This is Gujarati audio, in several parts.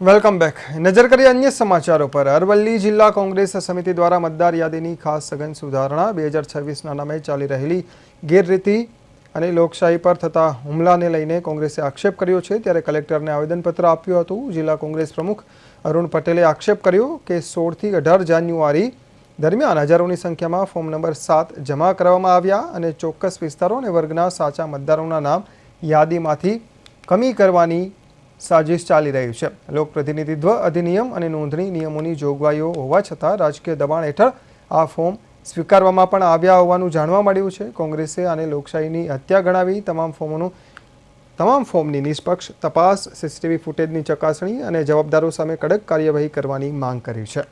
Welcome back. નજર કરીએ અન્ય સમાચારો પર. અરવલ્લી જિલ્લા કોંગ્રેસ સમિતિ દ્વારા મતદાર યાદીની ખાસ સઘન સુધારણા બે હજાર છવ્વીસના નામે ચાલી રહેલી ગેરરીતિ અને લોકશાહી પર થતા હુમલાને લઈને કોંગ્રેસે આક્ષેપ કર્યો છે. ત્યારે કલેક્ટરને આવેદનપત્ર આપ્યું હતું. જિલ્લા કોંગ્રેસ પ્રમુખ અરુણ પટેલે આક્ષેપ કર્યો કે સોળથી અઢાર જાન્યુઆરી દરમિયાન હજારોની સંખ્યામાં ફોર્મ નંબર સાત જમા કરવામાં આવ્યા અને ચોક્કસ વિસ્તારો અને વર્ગના સાચા મતદારોના નામ યાદીમાંથી કમી કરવાની સાજિશ ચાલી રહી છે. લોકપ્રતિનિધિત્વ અધિનિયમ અને નોંધણી નિયમોની જોગવાઈઓ હોવા છતાં રાજકીય દબાણ હેઠળ આ ફોર્મ સ્વીકારવામાં પણ આવ્યા હોવાનું જાણવા મળ્યું છે. કોંગ્રેસે આને લોકશાહીની હત્યા ગણાવી તમામ ફોર્મોનું તમામ ફોર્મની નિષ્પક્ષ તપાસ, સીસીટીવી ફૂટેજની ચકાસણી અને જવાબદારો સામે કડક કાર્યવાહી કરવાની માંગ કરી છે.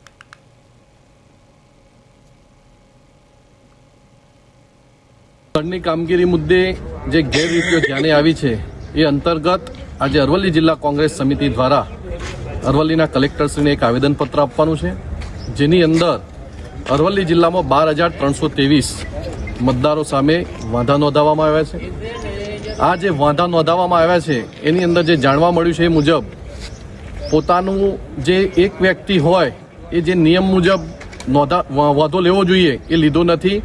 કામગીરી મુદ્દે જે ગેરરીતિઓ ધ્યાને આવી છે, એ અંતર્ગત આજે અરવલ્લી જિલ્લા કોંગ્રેસ સમિતિ દ્વારા અરવલ્લીના કલેક્ટરશ્રીને એક આવેદનપત્ર આપવાનું છે, જેની અંદર અરવલ્લી જિલ્લામાં બાર હજાર ત્રણસો ત્રેવીસ મતદારો સામે વાંધા નોંધાવવામાં આવ્યા છે. આ જે વાંધા નોંધાવવામાં આવ્યા છે, એની અંદર જે જાણવા મળ્યું છે એ મુજબ પોતાનું જે એક વ્યક્તિ હોય, એ જે નિયમ મુજબ નોંધા વાંધો લેવો જોઈએ, એ લીધો નથી.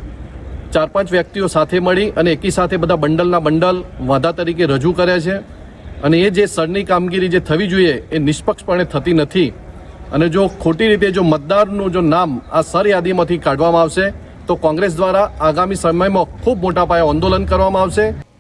ચાર પાંચ વ્યક્તિઓ સાથે મળી અને એકી સાથે બધા બંડલના બંડલ વાંધા તરીકે રજૂ કરે છે. અને એ જે સરની કામગીરી જે થવી જોઈએ એ નિષ્પક્ષપણે થતી નથી. અને જો ખોટી રીતે જો મતદારનું જો નામ આ સર યાદીમાંથી કાઢવામાં આવશે, તો કોંગ્રેસ દ્વારા આગામી સમયમાં ખૂબ મોટા પાયે આંદોલન કરવામાં આવશે.